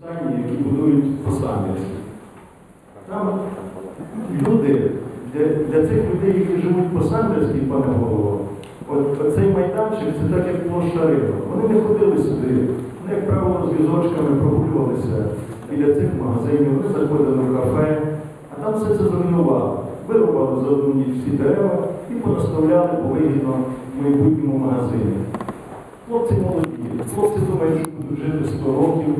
Здані, які будують по Там люди, для, для цих людей, які живуть по Сам'янській, пане голово, от, оцей майданчик це так, як площа ринок. Вони не ходили сюди, вони, як правило, з візочками прогулювалися біля цих магазинів, вони заходили в кафе, а там все це зруйнували. Вирубали за одну ніч всі дерева і понаставляли повигідно в майбутньому магазині. Хлопці молоді, хлопці думають, що будуть жити 100 років.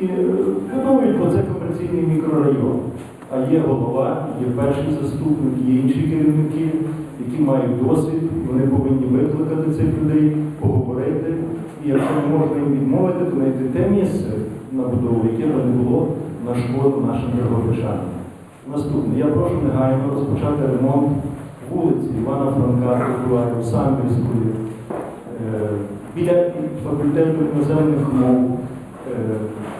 І е, думають, бо це комерційний мікрорайон. А є голова, є перший заступник, є інші керівники, які мають досвід, вони повинні викликати цих людей, поговорити. І якщо не можна їм відмовити, то знайти те місце на будову, яке б не було на шкоду нашим драгобичанам. Наступне, я прошу негайно розпочати ремонт вулиці Івана Франка, Самбірської, е, біля факультету іноземних мов, е,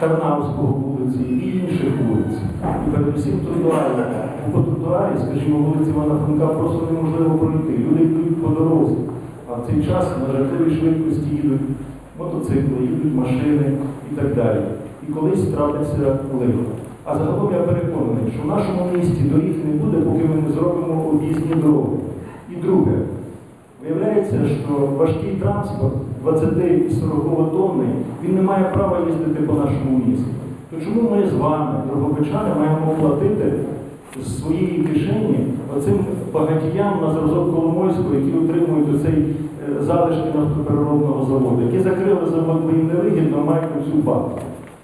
Тарнавського вулиці і інших вулиць. І передусім тротуарів. По тротуарі, скажімо, вулиці Івана Франка просто неможливо пройти. Люди йдуть по дорозі, а в цей час на жахливій швидкості їдуть мотоцикли, їдуть машини і так далі. І колись трапиться лихо. А загалом я переконаний, що в нашому місті доріг не буде, поки ми не зробимо об'їзні дороги. І друге, виявляється, що важкий транспорт 20-40 тонни, він не має права їздити по нашому місту. То чому ми з вами, дороговичани, маємо платити з своєї кишені оцим багатіям на зразок Коломойського, які отримують оцей е, залишки нафтопереробного заводу, які закрили завод, бо їм невигідно мають цю бабу.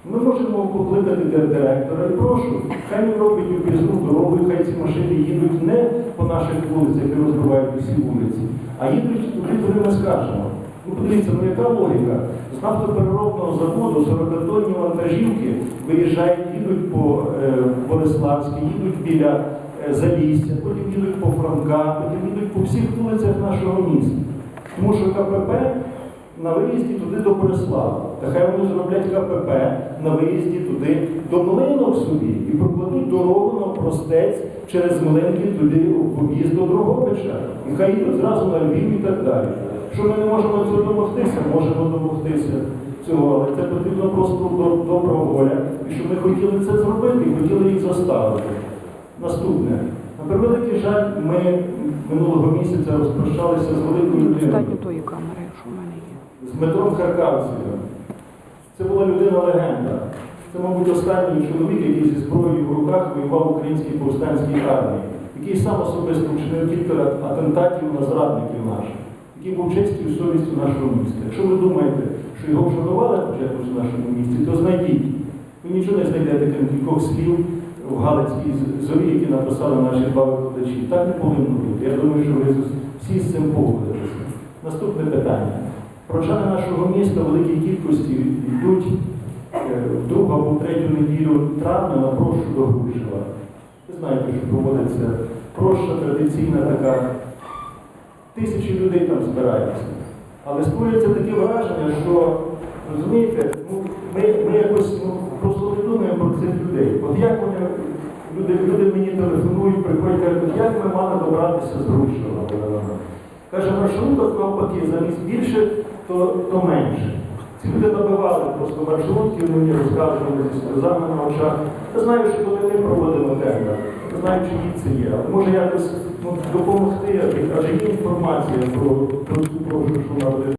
Ми можемо покликати директора і прошу, хай він робить об'їзну дорогу, хай ці машини їдуть не по наших вулицях, які розбивають усі вулиці, а їдуть туди, куди ми скажемо. Ну подивіться, ну яка логіка? З нафтопереробного заводу 40-тонні вантажівки виїжджають, їдуть по е, Бориславській, їдуть біля е, Залісся, потім їдуть по Франка, потім їдуть по всіх вулицях нашого міста. Тому що КПП на виїзді туди до Борислава. Та хай вони зроблять КПП на виїзді туди до Млинок собі і прокладуть дорогу на простець через Млинки туди в об'їзд до Дрогобича. І хай йдуть зразу на Львів і так далі. Що ми не можемо цього домогтися? Можемо домогтися цього, але це потрібно просто до- добра воля. І щоб ми хотіли це зробити і хотіли їх заставити. Наступне. На превеликий жаль, ми минулого місяця розпрощалися з великою людиною. В з Дмитром Харкавцевим. Це була людина-легенда. Це, мабуть, останній чоловік, який зі зброєю в руках воював в українській повстанській армії, який сам особисто вчинив кілька атентатів на зрадників наших, який був честю совістю нашого міста. Якщо ви думаєте, що його вшанували хоча б в нашому місті, то знайдіть. Ви нічого не знайдете, крім кількох слів в Галицькій зорі, які написали наші два викладачі. Так не повинно бути. Я думаю, що ви всі з цим погодитеся. Наступне питання. Прочани нашого міста в великій кількості йдуть е, в другу або третю неділю травня на прощу до Грушева. Ви знаєте, що проводиться проща традиційна така. Тисячі людей там збираються. Але створюється таке враження, що, розумієте, ну, ми, ми якось ну, просто не думаємо про цих людей. От як вони, люди, люди мені телефонують, приходять, кажуть, як ми мали добратися з Грушева? Каже, маршруток навпаки, замість більше, то, то менше. Ці люди набивали просто маршрутки, мені розказували зі сльозами на очах. Я знаю, що коли ми проводимо тендер, я знаю, чи це є. Може якось ну, допомогти, адже є інформація про, про цю прошу, що буде.